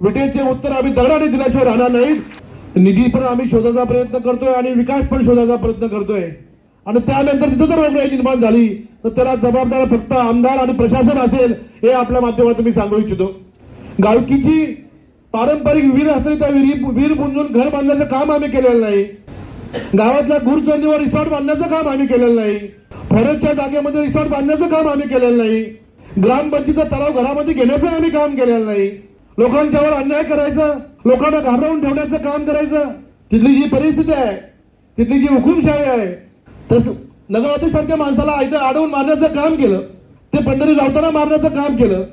विटेचे उत्तर आम्ही दगडाने दिल्याशिवाय राहणार नाहीत. निधी पण आम्ही शोधायचा प्रयत्न करतोय आणि विकास पण शोधायचा प्रयत्न करतोय. आणि त्यानंतर तिथं जर रोगराई निर्माण झाली तर त्याला जबाबदार फक्त आमदार आणि प्रशासन असेल हे आपल्या माध्यमातून मी सांगू इच्छितो. गावकीची पारंपरिक विहीर असली त्या विहिरी विहीर बुंजून घर बांधण्याचं काम आम्ही केलेलं नाही. गावातल्या गुरुचरणीवर रिसॉर्ट बांधण्याचं काम आम्ही केलेलं नाही. फॉरेस्टच्या जागेमध्ये रिसॉर्ट बांधण्याचं काम आम्ही केलेलं नाही. ग्रामपंचायतीचा तलाव घरामध्ये घेण्याचं आम्ही काम केलेलं नाही. लोकांच्यावर अन्याय करायचं लोकांना घाबरवून ठेवण्याचं काम करायचं. तिथली जी परिस्थिती आहे तिथली जी हुकुमशाही आहे तर नगराध्यक्षारख्या माणसाला इथं अडवून मारण्याचं काम केलं ते पंढरी लावताना मारण्याचं काम केलं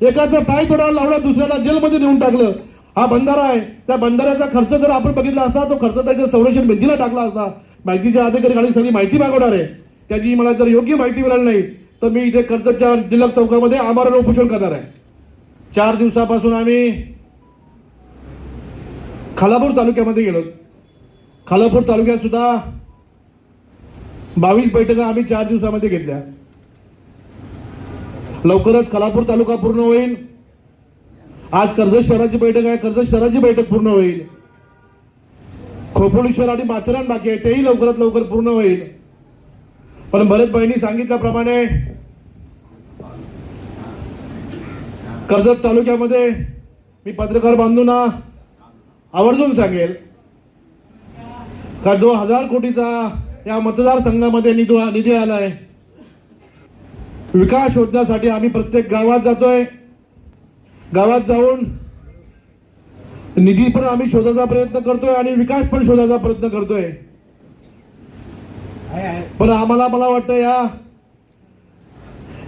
एकाचं पाय तोडायला लावला दुसऱ्याला जेलमध्ये नेऊन टाकलं. हा बंधारा आहे. त्या बंधाऱ्याचा खर्च जर आपण बघितला असता तो खर्च त्याच्या संरक्षण भिंतीला टाकला असता. माहितीच्या अधिकारी खाली सगळी माहिती मागवणार. आहे त्याची मला जर योग्य माहिती मिळाली नाही तर मी इथे कर्जतच्या जिल्हा चौकामध्ये आमरण उपोषण करणार आहे. चार दिवसापासून आम्ही खालापूर तालुक्यामध्ये गेलो. खालापूर तालुक्यात सुद्धा बावीस बैठका आम्ही चार दिवसामध्ये घेतल्या. लवकरच खालापूर तालुका पूर्ण होईल. आज कर्जत शहराची बैठक आहे. कर्जत शहराची बैठक पूर्ण होईल. खोपोली आणि माथेरान बाकी आहे. तेही लवकरात लवकर पूर्ण होईल. पण भरत बहिणी सांगितल्याप्रमाणे कर्जत तालुक्यामध्ये मी पत्रकार बांधूंना आवर्जून सांगेल का जो हजार कोटीचा या मतदारसंघामध्ये निधी निधी आलाय विकास शोधण्यासाठी आम्ही प्रत्येक गावात जातोय. गावात जाऊन निधी पण आम्ही शोधायचा प्रयत्न करतोय आणि विकास पण शोधायचा प्रयत्न करतोय. पण आम्हाला मला वाटतं या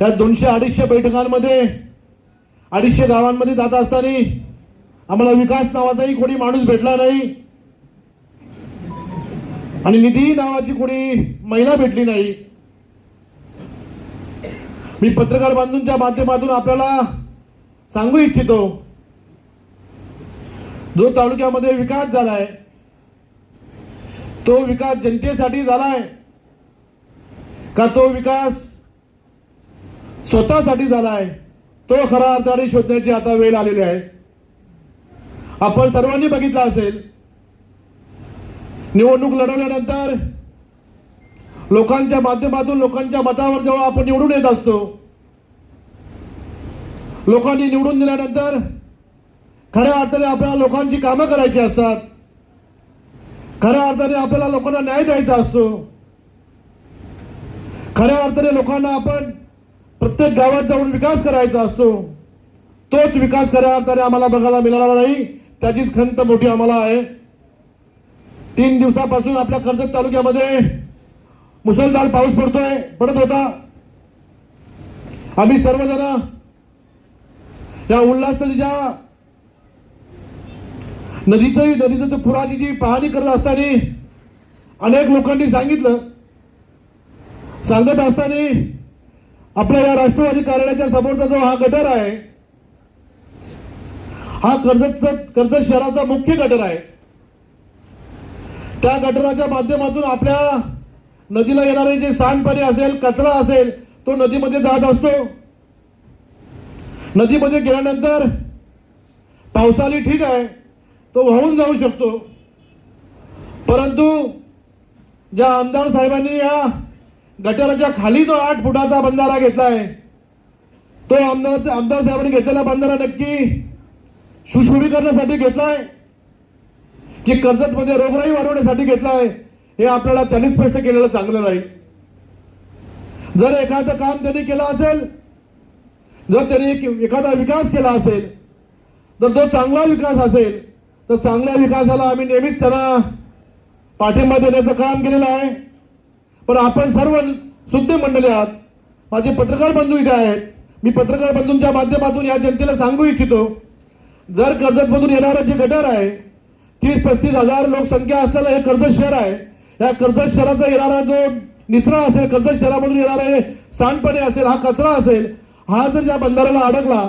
या दोनशे अडीचशे बैठकांमध्ये अडीचशे गावांमध्ये जात असताना आम्हाला विकास नावाचाही कोणी माणूस भेटला नाही. आणि निधी नावाची कोणी महिला भेटली नाही. मी पत्रकार बांधूंच्या माध्यमातून आपल्याला सांगू इच्छितो जो तालुक्यामध्ये विकास झालाय तो विकास जनतेसाठी झालाय का तो विकास स्वतःसाठी झालाय? तो खरा अर्थाने शोधण्याची आता वेळ आलेली आहे. आपण सर्वांनी बघितलं असेल निवडणूक लढवल्यानंतर लोकांच्या माध्यमातून लोकांच्या मतावर जेव्हा आपण निवडून येत असतो लोकांनी निवडून दिल्यानंतर खऱ्या अर्थाने आपल्याला लोकांची कामं करायची असतात. खऱ्या अर्थाने आपल्याला लोकांना न्याय द्यायचा असतो. खऱ्या अर्थाने लोकांना आपण प्रत्येक गावात जाऊन विकास करायचा असतो. तोच विकास खऱ्या अर्थाने आम्हाला बघायला मिळाला नाही. त्याचीच खंत मोठी आम्हाला आहे. तीन दिवसापासून आपल्या कर्जत तालुक्यामध्ये मुसळधार पाऊस पडतोय पडत होता. आम्ही सर्वजण या उल्हास नदीच्या नदीचं नदीचं पुराची जी पाहणी करत असताना अनेक लोकांनी सांगितलं. सांगत असताना आपल्या या राष्ट्रवादी कार्यालयाच्या समोरचा जो हा गटर आहे हा कर्जतचा कर्जत शहराचा मुख्य गटर आहे. त्या गटराच्या माध्यमातून आपल्या नदीला येणारे जे सांडपाणी असेल कचरा असेल तो नदीमध्ये जात असतो. नदीमध्ये गेल्यानंतर पावसाळी ठीक आहे तो वाहून जाऊ शकतो. परंतु ज्या आमदार साहेबांनी या गटाराच्या खाली जो आठ फुटाचा बंधारा घेतलाय तो आमदार आमदार साहेबांनी घेतलेला बंधारा नक्की सुशोभीकरणासाठी घेतलाय की कर्जतमध्ये रोगराई वाढवण्यासाठी घेतलाय हे आपल्याला त्यांनी स्पष्ट केलेलं चांगलं नाही. जर एखादं काम त्यांनी केलं असेल जर त्यांनी एखादा विकास केला असेल तर तो चांगला विकास असेल तर चांगल्या विकासाला आम्ही नेहमीच त्यांना पाठिंबा देण्याचं काम केलेलं आहे. पण आपण सर्व सुद्धा मंडळी आहात. माझे पत्रकार बंधू इथे आहेत. मी पत्रकार बंधूंच्या माध्यमातून या जनतेला सांगू इच्छितो जर कर्जतमधून येणारं जे गटर आहे तीस पस्तीस हजार लोकसंख्या असलेलं हे कर्जत शहर आहे. या कर्जत शहराचा येणारा जो निचरा असेल कर्जत शहरामधून येणारा हे सांडपणे असेल हा कचरा असेल हा जर या बंधाऱ्याला अडकला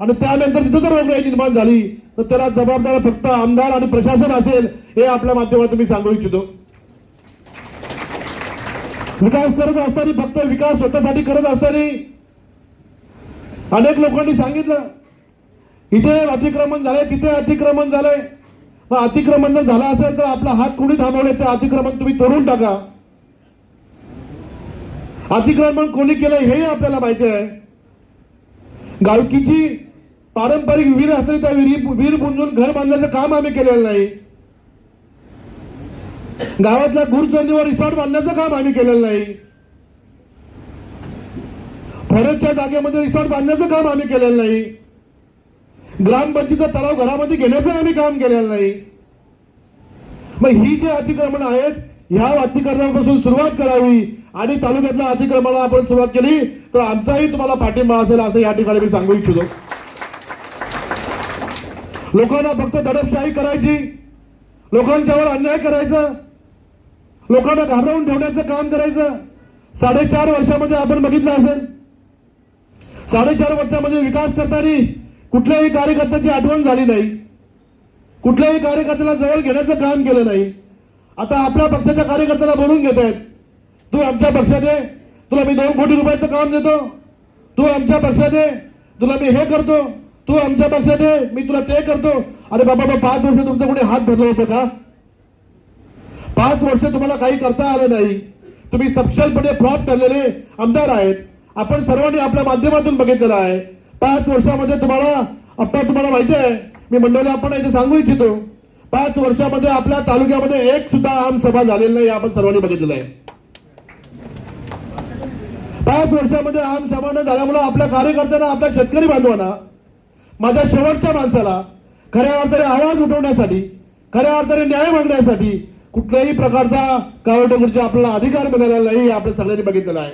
आणि त्यानंतर तिथं जर रोगराई निर्माण झाली तर त्याला जबाबदार फक्त आमदार आणि प्रशासन असेल हे आपल्या माध्यमातून मी सांगू इच्छितो. विकास करत असताना फक्त विकास स्वतःसाठी करत असताना अनेक लोकांनी सांगितलं इथे अतिक्रमण झालंय तिथे अतिक्रमण झालंय. मग अतिक्रमण जर झालं असेल तर आपला हात कुणी थांबवले ते अतिक्रमण तुम्ही तोडून टाका. अतिक्रमण कोणी केलं हेही आपल्याला माहिती आहे. गावकीची पारंपरिक विहीर असली त्या विहीर विहीर बुंजून घर बांधण्याचं काम आम्ही केलेलं नाही. गावातल्या गुरुचंदीवर रिसॉर्ट बांधण्याचं काम आम्ही केलेलं नाही. फरजच्या जागेमध्ये रिसॉर्ट बांधण्याचं काम आम्ही केलेलं नाही. ग्रामपंचायतीचा तलाव घरामध्ये घेण्याचं आम्ही काम केलेलं नाही. मग ही जे अतिक्रमण आहेत ह्या अतिक्रमणापासून सुरुवात करावी आणि तालुक्यातल्या अतिक्रमणाला आपण सुरुवात केली तर आमचाही तुम्हाला पाठिंबा असेल असं या ठिकाणी मी सांगू इच्छितो. लोकांना फक्त दडपशाही करायची लोकांच्यावर अन्याय करायचा लोकांना घाबरवून ठेवण्याचं काम करायचं. साडेचार वर्षामध्ये आपण बघितलं असेल. साडेचार वर्षामध्ये विकास करताना कुठल्याही कार्यकर्त्याची आठवण झाली नाही. कुठल्याही कार्यकर्त्याला जवळ घेण्याचं काम केलं नाही. आता आपल्या पक्षाच्या कार्यकर्त्याला बोलून घेत आहेत. तू आमच्या पक्षात आहे तुला मी दोन कोटी रुपयाचं काम देतो. तू आमच्या पक्षात आहे तुला मी हे करतो. तू आमच्या पक्षात आहे मी तुला ते करतो. अरे बाबा बाबा पाच वर्ष तुमचं कुठे हात भरला होता का? पाच वर्ष तुम्हाला काही करता आलं नाही. तुम्ही सपशलपणे फ्रॉड ठरलेले आमदार आहेत. आपण सर्वांनी आपल्या माध्यमातून बघितलेलं आहे. पाच वर्षामध्ये तुम्हाला आप्पा तुम्हाला माहिती आहे मी मंडळी आपण इथे सांगू इच्छितो. पाच वर्षामध्ये आपल्या तालुक्यामध्ये एक सुद्धा आम सभा झालेली नाही आपण सर्वांनी बघितलेलं आहे. पाच वर्षामध्ये आम सभा न झाल्यामुळे आपल्या कार्यकर्त्यांना आपल्या शेतकरी बांधवांना माझ्या शेवटच्या माणसाला खऱ्या अर्थाने आवाज उठवण्यासाठी खऱ्या अर्थाने न्याय मागण्यासाठी कुठल्याही प्रकारचा कावडोकडचा आपल्याला अधिकार मिळालेला नाही हे आपण सगळ्यांनी बघितलेलं आहे.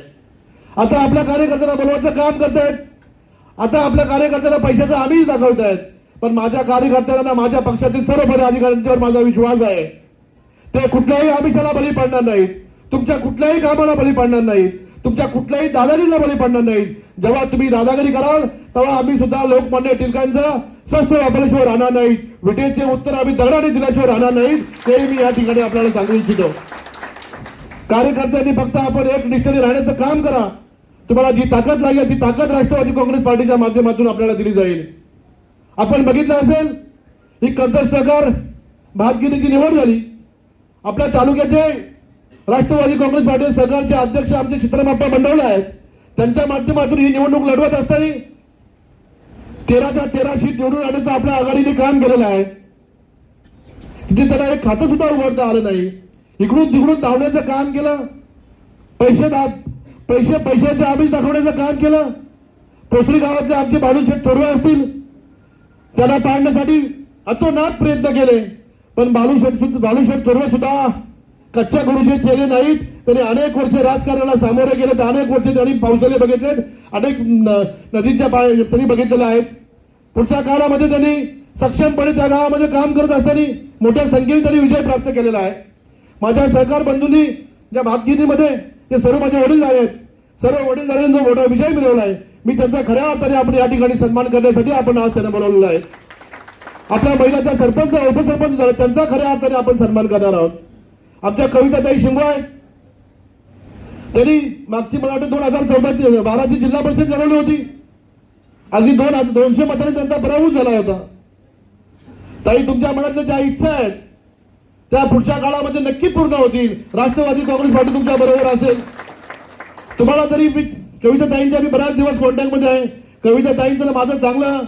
आता आपल्या कार्यकर्त्यांना बोलवायचं काम करतायत. आता आपल्या कार्यकर्त्यांना पैशाचं आम्हीच दाखवतायत. पण माझ्या कार्यकर्त्यांना माझ्या पक्षातील सर्व पदाधिकाऱ्यांच्यावर माझा विश्वास आहे. ते कुठल्याही आमिषाला बळी पडणार नाहीत. तुमच्या कुठल्याही कामाला बळी पडणार नाहीत. तुमच्या कुठल्याही दादागिरीला बळी पडणार नाही. जेव्हा तुम्ही दादागिरी कराल तेव्हा आम्ही सुद्धा लोकमान्य टिळकांचं शस्त्र वापरल्याशिवाय राहणार नाही. विटेचे उत्तर आम्ही दगडाने दिल्याशिवाय राहणार नाही. ते मी या ठिकाणी आपल्याला सांगू इच्छितो. कार्यकर्त्यांनी फक्त आपण एक निष्ठेने राहण्याचं काम करा. तुम्हाला जी ताकद लागेल ती ताकद राष्ट्रवादी काँग्रेस पार्टीच्या माध्यमातून आपल्याला दिली जाईल. आपण बघितलं असेल ही कर्जत सहकार भातगिरीची निवड झाली. आपल्या तालुक्याचे राष्ट्रवादी काँग्रेस पार्टी सरकारचे अध्यक्ष आमचे चित्रमाप्पा मंडवले आहेत. त्यांच्या माध्यमातून ही निवडणूक लढवत असताना तेराच्या तेरा सीट निवडून आणण्याचं आपल्या आघाडीने काम केलेलं आहे. तिथे त्यांना एक खातं सुद्धा उघडता आलं नाही. इकडून तिकडून धावण्याचं काम केलं. पैसे दाब पैसे पैशाचे आमिष दाखवण्याचं काम केलं. पोसरी गावातले आमचे बालूशेठ थोरवे असतील. त्याला टाळण्यासाठी अतोनात प्रयत्न केले. पण बालूशेठ सुद्धा बालूशेठ थोरवे सुद्धा कच्च्या गुरुजी चेले नाहीत. त्यांनी अनेक वर्ष राजकारणाला सामोरे गेले तर अनेक वर्ष त्यांनी पावसाले बघितले अनेक न- नदीच्या पाय त्यांनी बघितलेलं आहे. पुढच्या काळामध्ये त्यांनी सक्षमपणे त्या गावामध्ये काम करत असताना मोठ्या संख्येने त्यांनी विजय प्राप्त केलेला आहे. माझ्या सहकार बंधूंनी ज्या भातगिरीमध्ये ते सर्व माझे वडील आहेत सर्व वडील जो मोठा विजय मिळवला आहे. मी त्यांचा खऱ्या अर्थाने आपण या ठिकाणी सन्मान करण्यासाठी आपण आज त्यांना बोलवलेला आहे. आपल्या महिलाचा सरपंच उपसरपंच झाला त्यांचा खऱ्या अर्थाने आपण सन्मान करणार आहोत. आमच्या कविताताई शिंगवाय त्यांनी मागची मला वाटतं दोन हजार चौदाची बाराची जिल्हा परिषद लढवली होती. अगदी दोन हजार दोनशे मताने त्यांचा पराभूत झाला होता. ताई तुमच्या मनातल्या ज्या इच्छा आहेत त्या पुढच्या काळामध्ये नक्की पूर्ण होतील. राष्ट्रवादी काँग्रेस पार्टी तुमच्या बरोबर असेल. तुम्हाला तरी मी कविता ताईंच्या मी बऱ्याच दिवस कॉन्टॅक्टमध्ये आहे. कविता ताईंचं माझं चांगलं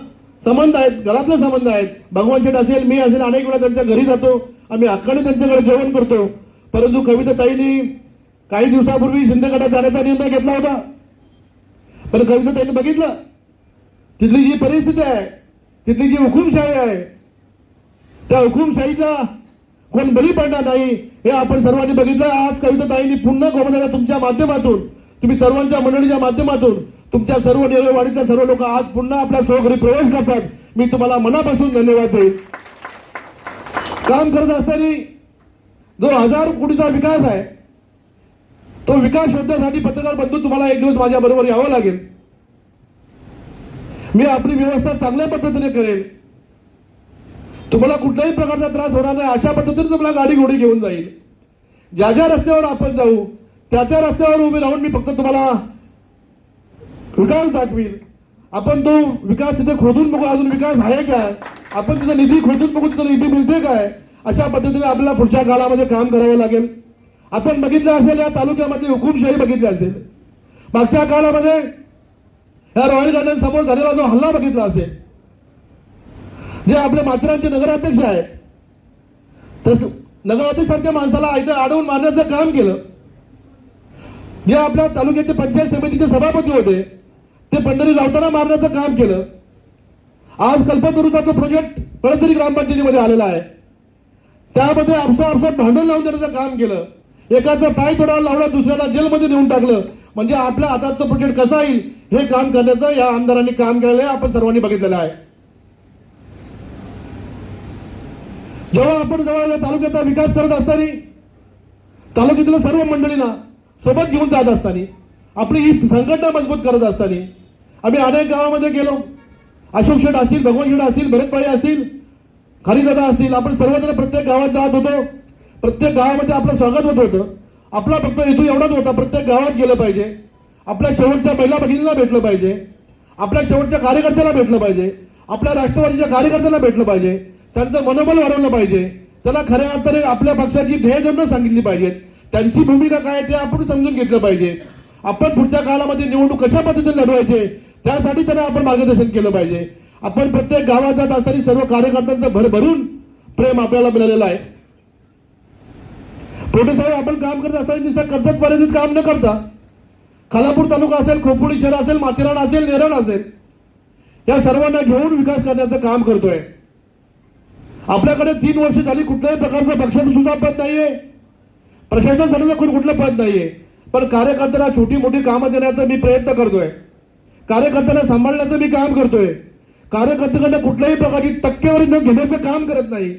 संबंध आहेत घरातला संबंध आहेत. भगवान शेठ असेल मी असेल अनेक वेळा त्यांच्या घरी जातो. आम्ही हक्काने त्यांच्याकडे जेवण करतो. परंतु कविता ताईंनी काही दिवसापूर्वी शिंदे गटात जाण्याचा निर्णय घेतला होता. पण कविता ताईंनी बघितलं तिथली जी परिस्थिती आहे तिथली जी हुकुमशाही आहे त्या हुकुमशाहीचा कोण बळी पडणार नाही हे आपण सर्वांनी बघितलं. आज कविता ताईंनी पुन्हा गोमदाला तुमच्या माध्यमातून तुम्ही सर्वांच्या मंडळीच्या माध्यमातून तुमच्या सर्व नेरवाडीतल्या सर्व लोक आज पुन्हा आपल्या स्वघरी प्रवेश करतात. मी तुम्हाला मनापासून धन्यवाद देईन. काम करत असताना जो हजार कोटीचा विकास आहे. तो विकास शोधण्यासाठी पत्रकार बंधू तुम्हाला एक दिवस माझ्या बरोबर यावं लागेल. मी आपली व्यवस्था चांगल्या पद्धतीने करेल. तुम्हाला कुठल्याही प्रकारचा त्रास होणार नाही अशा पद्धतीने तुम्हाला गाडी घोडी घेऊन जाईल. ज्या ज्या रस्त्यावर आपण जाऊ त्या त्या रस्त्यावर उभे राहून मी फक्त तुम्हाला विकास दाखवील. आपण तो विकास तिथे खोदून बघू अजून विकास आहे काय? आपण तिथे निधी खोदून बघू तिथे निधी मिळते काय? अशा पद्धतीने आपल्याला पुढच्या काळामध्ये काम करावं लागेल. आपण बघितलं असेल या तालुक्यामध्ये हुकुमशाही बघितली असेल. मागच्या काळामध्ये या रॉयल गार्डन समोर झालेला जो हल्ला बघितला असेल जे आपले माथेरानचे नगराध्यक्ष आहेत तर नगराध्यक्षांच्या माणसाला इथे अडवून मारण्याचं काम केलं. जे आपल्या तालुक्याचे पंचायत समितीचे सभापती होते ते पंढरी रावताना मारण्याचं काम केलं. आज कल्पतरूचा तो प्रोजेक्ट कळतरी ग्रामपंचायतीमध्ये आलेला आहे. त्यामध्ये आपसा आपसात भांडण लावून देण्याचं काम केलं. एकाचा पाय तोडायला लावला दुसऱ्याला जेलमध्ये नेऊन टाकलं. म्हणजे आपल्या हातातचं प्रोजेक्ट कसा येईल हे काम करण्याचं या आमदारांनी काम केलेलं आहे आपण सर्वांनी बघितलेलं आहे. जेव्हा आपण जेव्हा तालुक्याचा विकास करत असताना तालुक्यातील सर्व मंडळींना सोबत घेऊन जात असताना आपली ही संघटना मजबूत करत असताना आम्ही अनेक गावामध्ये गेलो. अशोक शेठ असतील भगवान शेठ असतील भरतपाळी असतील खारीदादा असतील आपण सर्वजण प्रत्येक गावात जात होतो. प्रत्येक गावामध्ये आपलं स्वागत होत होतं. आपला फक्त हेतू एवढाच होता प्रत्येक गावात गेलं पाहिजे. आपल्या शेवटच्या महिला भगिनीला भेटलं पाहिजे. आपल्या शेवटच्या कार्यकर्त्याला भेटलं पाहिजे. आपल्या राष्ट्रवादीच्या कार्यकर्त्याला भेटलं पाहिजे. त्यांचं मनोबल वाढवलं पाहिजे. त्याला खऱ्या अर्थाने आपल्या पक्षाची ध्येयधोरणं सांगितली पाहिजेत त्यांची भूमिका काय आहे ते आपण समजून घेतलं पाहिजे. आपण पुढच्या काळामध्ये निवडणूक कशा पद्धतीने लढवायचे त्यासाठी त्यांना आपण मार्गदर्शन केलं पाहिजे. आपण प्रत्येक गावात जात असताना सर्व कार्यकर्त्यांचं भरभरून प्रेम आपल्याला मिळालेलं आहे. पोटे साहेब आपण काम करत असताना निसर्ग कर्जत मर्यादित काम न करता खालापूर तालुका असेल खोपोळी शहर असेल माथेरान असेल नेरळ असेल या सर्वांना घेऊन विकास करण्याचं काम करतोय. आपल्याकडे तीन वर्ष झाली कुठल्याही प्रकारचं पक्षाचं सुद्धा पद नाहीये. प्रशासन सदस्य कुठलं पद नाहीये. पण कार्यकर्त्याला छोटी मोठी कामं देण्याचा मी प्रयत्न करतोय. कार्यकर्त्याला सांभाळण्याचं मी काम करतोय. कार्यकर्त्याकडनं कुठल्याही प्रकारची टक्केवारी न घेण्याचं काम करत नाही.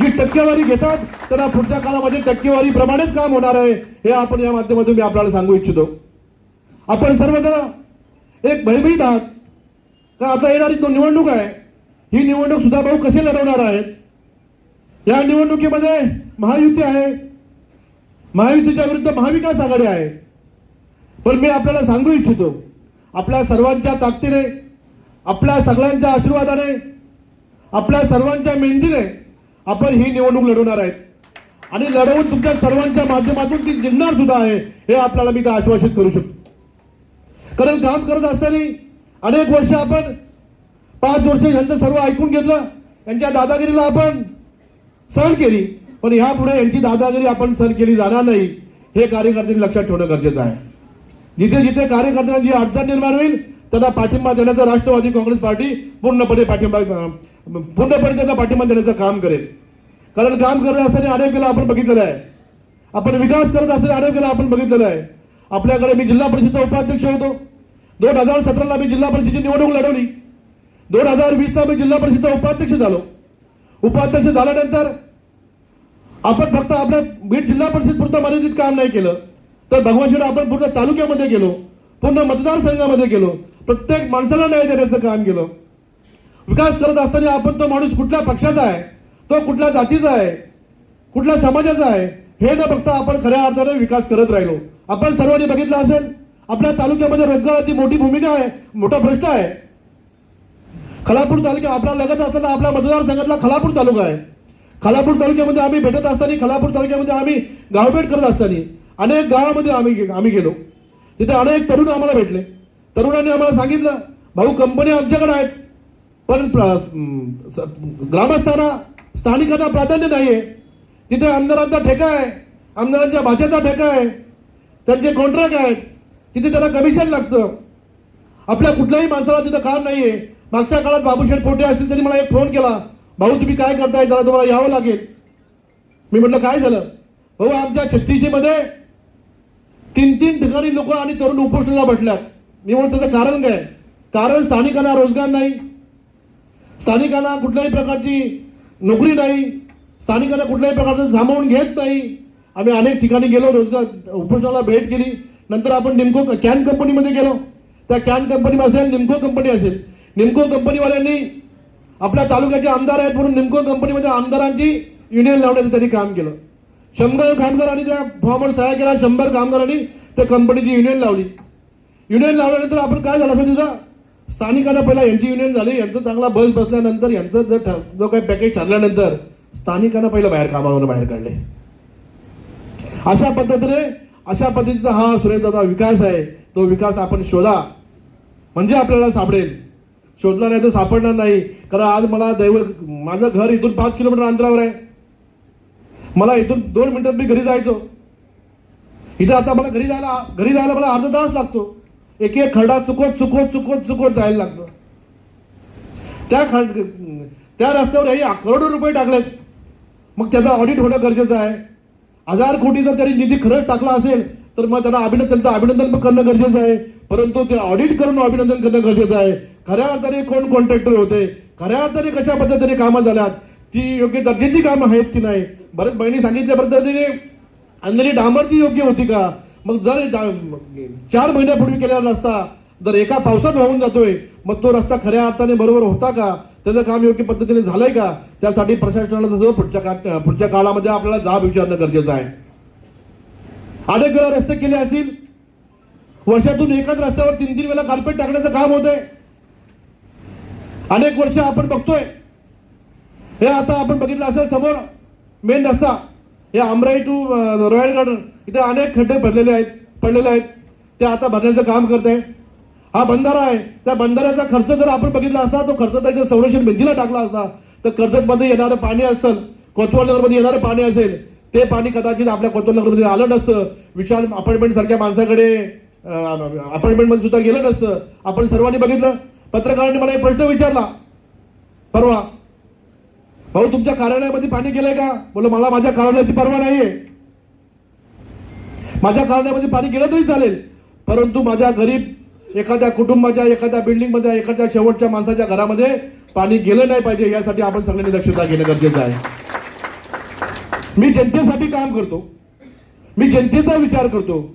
जी टक्केवारी घेतात त्यांना पुढच्या काळामध्ये टक्केवारीप्रमाणेच काम होणार आहे हे आपण या माध्यमातून मी आपल्याला सांगू इच्छितो. आपण सर्वजण एक भयभीत आहात. का आता येणारी तो निवडणूक आहे ही निवडणूक सुद्धा भाऊ कसे लढवणार आहेत? या निवडणुकीमध्ये महायुती आहे. महायुतीच्या विरुद्ध महाविकास आघाडी आहे. पण मी आपल्याला सांगू इच्छितो आपल्या सर्वांच्या ताकदीने आपल्या सगळ्यांच्या आशीर्वादाने आपल्या सर्वांच्या मेहनतीने आपण ही निवडणूक लढवणार आहेत आणि लढवून तुमच्या सर्वांच्या माध्यमातून ती जिंकणार सुद्धा आहे हे आपल्याला मी इथं आश्वासित करू शकतो. कारण काम करत असताना अनेक वर्ष आपण पाच वर्ष यांचं सर्व ऐकून घेतलं यांच्या दादागिरीला आपण सहन केली पण ह्यापुढे यांची दादागिरी आपण सहन केली जाणार नाही हे कार्यकर्त्यांनी लक्षात ठेवणं गरजेचं आहे. जिथे जिथे कार्यकर्त्यांना जी अडचण निर्माण होईल त्यांना पाठिंबा देण्याचा राष्ट्रवादी काँग्रेस पार्टी पूर्णपणे पाठिंबा पूर्णपणे त्याचा पाठिंबा देण्याचं काम करेल. कारण काम करत असताना अनेक वेळा आपण बघितलेलं आहे. आपण विकास करत असताना अनेक वेळा आपण बघितलेलं आहे. आपल्याकडे मी जिल्हा परिषदेचा उपाध्यक्ष होतो. दोन हजार सतराला मी जिल्हा परिषदेची निवडणूक लढवली. दोन हजार वीसला मी जिल्हा परिषदेचा उपाध्यक्ष झालो. उपाध्यक्ष झाल्यानंतर आपण फक्त आपल्या बीड जिल्हा परिषद पुरतं मर्यादित काम नाही केलं. तर भगवानशिडा आपण पूर्ण तालुक्यामध्ये गेलो. पूर्ण मतदारसंघामध्ये गेलो. प्रत्येक माणसाला न्याय देण्याचं काम केलं. विकास करत असताना आपण तो माणूस कुठल्या पक्षाचा आहे? तो कुठल्या जातीचा आहे? कुठल्या समाजाचा आहे? हे न बघता आपण खऱ्या अर्थाने विकास करत राहिलो. आपण सर्वांनी बघितलं असेल आपल्या तालुक्यामध्ये रोजगाराची मोठी भूमिका आहे मोठा प्रश्न आहे. खलापूर तालुका आपला लगत असताना आपल्या मतदारसंघातला खलापूर तालुका आहे. खलापूर तालुक्यामध्ये आम्ही भेटत असताना खलापूर तालुक्यामध्ये आम्ही गावभेट करत असताना अनेक गावामध्ये आम्ही आम्ही गेलो. तिथे अनेक तरुण आम्हाला भेटले. तरुणांनी आम्हाला सांगितलं भाऊ कंपनी आमच्याकडे आहेत पण प्र- ग्रामस्थांना स्थानिकांना प्राधान्य नाही आहे तिथे आमदारांचा ठेका आहे आमदारांच्या भाषेचा ठेका आहे त्यांचे कॉन्ट्रॅक्ट आहेत तिथे त्याला कमिशन लागतं. आपल्या कुठल्याही माणसाला तिथं काम आहे मागच्या काळात बाबूशेठ पोटे असतील त्यांनी मला एक फोन केला भाऊ तुम्ही काय करताय? जरा तुम्हाला यावं लागेल. मी म्हटलं काय झालं? भाऊ आमच्या छत्तीसशेमध्ये तीन तीन ठिकाणी लोक आणि तरुण उपोषणाला बसल्यात. मी म्हणतो त्याचं कारण काय? कारण स्थानिकांना रोजगार नाही. स्थानिकांना कुठल्याही प्रकारची नोकरी नाही. स्थानिकांना कुठल्याही प्रकारचं सामावून घेत नाही. आम्ही अनेक ठिकाणी गेलो रोजगार उपोषणाला भेट केली. नंतर आपण निमको कॅन कंपनीमध्ये गेलो. त्या कॅन कंपनी असेल निमको कंपनी असेल. निमको कंपनीवाल्यांनी आपल्या तालुक्याचे आमदार आहेत म्हणून निमको कंपनीमध्ये आमदारांची युनियन लावण्याचं त्यांनी काम केलं. शंभर कामगारांनी त्या फॉर्मवर सहाय्य केला शंभर कामगारांनी त्या कंपनीची युनियन लावली. युनियन लावल्यानंतर आपण काय झालं असं तिथं स्थानिकांना पहिला यांची युनियन झाली यांचं चांगला बस बसल्यानंतर यांचं जर ठ- जो काही पॅकेज ठरल्यानंतर स्थानिकांना पहिलं बाहेर कामावरून बाहेर काढले. अशा पद्धतीने अशा पद्धतीचा हा सुरेशदाचा विकास आहे. तो विकास आपण शोधा. म्हणजे आपल्याला सापडेल. शोधला नाही तर सापडणार नाही. कारण आज मला दैव माझं घर इथून पाच किलोमीटर अंतरावर आहे. मला इथून दोन मिनिटात मी घरी जायचो. इथं आता मला घरी जायला घरी जायला मला अर्धा तास लागतो. एक एक खडा चुकत चुकत चुकत चुकवत जायला लागतं त्या खड त्या रस्त्यावर हे करोडो रुपये टाकलेत. मग त्याचा ऑडिट होणं गरजेचं आहे. हजार कोटी जर त्यांनी निधी खरंच टाकला असेल तर मग त्यांना अभिनंदन त्यांचं अभिनंदन करणं गरजेचं आहे. परंतु ते ऑडिट करून अभिनंदन करणं गरजेचं आहे. खऱ्या अर्थाने कोण कॉन्ट्रॅक्टर होते? खऱ्या अर्थाने कशा पद्धतीने कामं झाल्यात? ती योग्य दर्जेची कामं आहेत की नाही? बरेच बहिणी सांगितल्या पद्धतीने अंजली डांबरची योग्य होती का? मग जर चार महिन्यापूर्वी केलेला रस्ता जर एका पावसात वाहून जातोय मग तो रस्ता खऱ्या अर्थाने बरोबर होता का? त्याचं काम योग्य पद्धतीने झालंय का? त्यासाठी प्रशासनाला जसं पुढच्या काळ पुढच्या काळामध्ये आपल्याला जाब विचारणं गरजेचं आहे. अनेक वेळा रस्ते केले असतील. वर्षातून एकाच रस्त्यावर तीन तीन वेळा कार्पेट टाकण्याचं काम होतंय. अनेक वर्ष आपण बघतोय. हे आता आपण बघितलं असेल समोर मेन रस्ता. हे आमराई टू रॉयल गार्डन इथे अनेक खड्डे भरलेले आहेत पडलेले आहेत. ते आता भरण्याचं काम करत आहे. हा बंधारा आहे. त्या बंधाऱ्याचा खर्च जर आपण बघितला असता तो खर्च त्याच्या संरक्षण भिंतीला टाकला असता. तर कर्जतमध्ये येणारं पाणी असतं कोतवालनगरमध्ये येणारं पाणी असेल ते पाणी कदाचित आपल्या कोतवालनगरमध्ये आलं नसतं. विशाल अपार्टमेंट सारख्या माणसाकडे अपार्टमेंटमध्ये सुद्धा गेलं नसतं. आपण सर्वांनी बघितलं. पत्रकारांनी मला एक प्रश्न विचारला. परवा भाऊ तुमच्या कार्यालयामध्ये पाणी गेलंय का? बोल मला माझ्या कार्यालयाची परवा नाहीये. माझ्या कार्यालयामध्ये पाणी गेलं तरी चालेल. परंतु माझ्या गरीब एखाद्या कुटुंबाच्या एखाद्या बिल्डिंगमध्ये एखाद्या शेवटच्या माणसाच्या घरामध्ये पाणी गेलं नाही पाहिजे यासाठी आपण सगळ्यांनी दक्षता घेणं गरजेचं आहे. मी जनतेसाठी काम करतो. मी जनतेचा विचार करतो.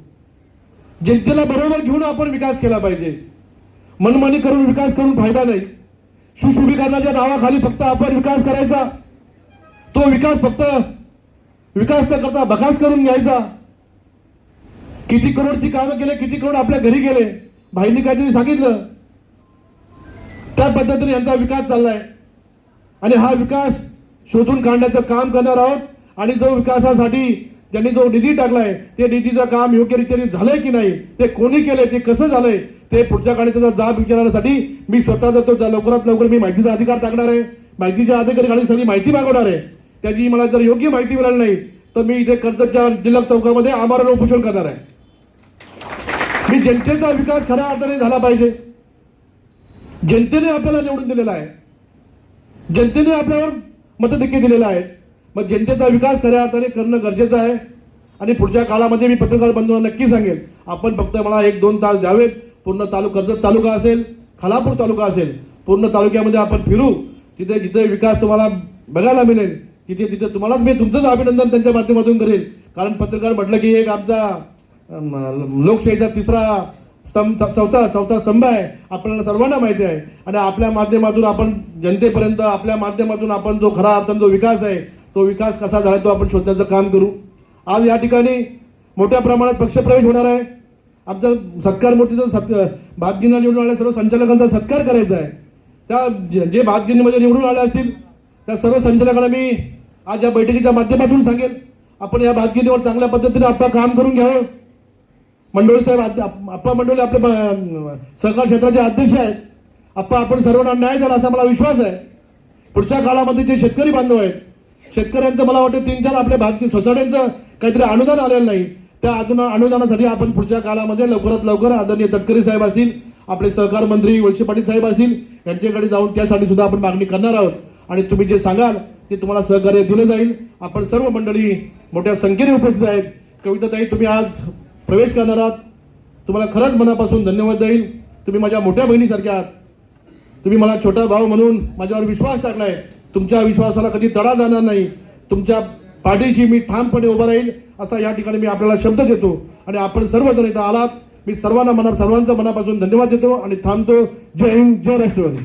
जनतेला बरोबर घेऊन आपण विकास केला पाहिजे. मनमानी करून विकास करून फायदा नाही. सुशुभीकरणाच्या नावाखाली फक्त आपण विकास करायचा. तो विकास फक्त विकास न करता बकास करून घ्यायचा. किती करोडची कामं केले किती करोड आपल्या घरी गेले भाईंनी काहीतरी सांगितलं. त्या पद्धतीने यांचा विकास चाललाय. आणि हा विकास शोधून काढण्याचं काम करणार आहोत. आणि जो विकासासाठी ज्यांनी जो निधी टाकलाय ते निधीचं काम योग्य झालंय की नाही ते कोणी केलंय ते कसं झालंय ते पुढच्या काळी त्याचा जाब विचारण्यासाठी मी स्वतः जातो. त्या लवकरात लवकर मी माहितीचा अधिकार टाकणार आहे. माहितीच्या अधिकारी सगळी माहिती मागवणार आहे. त्याची मला जर योग्य माहिती मिळाली नाही तर मी इथे कर्जतच्या जिल्हा चौकामध्ये आमरण उपोषण करणार आहे. मी जनतेचा विकास खऱ्या अर्थाने झाला पाहिजे. जनतेने आपल्याला निवडून दिलेला आहे. जनतेने आपल्यावर मतदेखील दिलेलं आहे. मग जनतेचा विकास खऱ्या अर्थाने करणं गरजेचं आहे. आणि पुढच्या काळामध्ये मी पत्रकार बंधूंना नक्की सांगेल आपण फक्त मला एक दोन तास द्यावेत. पूर्ण तालुका कर्जत तालुका असेल खालापूर तालुका असेल पूर्ण तालुक्यामध्ये आपण फिरू. तिथे जिथे विकास तुम्हाला बघायला मिळेल तिथे तिथे तुम्हालाच मी तुमचंच अभिनंदन त्यांच्या माध्यमातून करेन. कारण पत्रकार म्हटलं की एक आमचा लोकशाहीचा तिसरा स्तंभ चौथा चौथा स्तंभ आहे. आपल्याला सर्वांना माहिती आहे. आणि आपल्या माध्यमातून आपण जनतेपर्यंत आपल्या माध्यमातून आपण जो खरा अर्थान जो विकास आहे तो विकास कसा झाला तो आपण शोधण्याचं काम करू. आज या ठिकाणी मोठ्या प्रमाणात पक्षप्रवेश होणार आहे. आमचा सत्कार मोठीचा सत् भातगिरीला निवडून आल्या सर्व संचालकांचा सत्कार करायचा आहे. त्या जे- जे भातगिरीमध्ये म्हणजे निवडून आले असतील त्या सर्व संचालकांना मी आज या बैठकीच्या माध्यमातून सांगेल. आपण या भातगिरीवर चांगल्या पद्धतीने आपलं काम करून घ्यावं. मंडोळी साहेब आप्पा मंडोळी आपले सहकार क्षेत्राचे अध्यक्ष आहेत. आप्पा आपण सर्वांना न्याय झाला असा मला विश्वास आहे. पुढच्या काळामध्ये जे शेतकरी बांधव आहेत शेतकऱ्यांचं मला वाटतं तीन चार आपल्या भारतीय सोसायट्यांचं काहीतरी अनुदान आलेलं नाही. त्या अजून अनुदानासाठी आपण पुढच्या काळामध्ये लवकरात लवकर आदरणीय तटकरी साहेब असतील आपले सहकार मंत्री वळसे पाटील साहेब असतील यांच्याकडे जाऊन त्यासाठी सुद्धा आपण मागणी करणार आहोत. आणि तुम्ही जे सांगाल ते तुम्हाला सहकार्य दिलं जाईल. आपण सर्व मंडळी मोठ्या संख्येने उपस्थित आहेत. कविताताई तुम्ही आज प्रवेश करणार आहात. तुम्हाला खरंच मनापासून धन्यवाद देईल. तुम्ही माझ्या मोठ्या बहिणीसारख्या आहात. तुम्ही मला छोटा भाऊ म्हणून माझ्यावर विश्वास टाकलाय. तुमच्या विश्वासाला कधी तडा जाणार नाही. तुमच्या पाठीशी मी ठामपणे उभा राहील असा या ठिकाणी मी आपल्याला शब्द देतो. आणि आपण सर्वजण इथं आलात. मी सर्वांना मना सर्वांचा मनापासून धन्यवाद देतो आणि थांबतो. जय हिंद जय राष्ट्रवादी.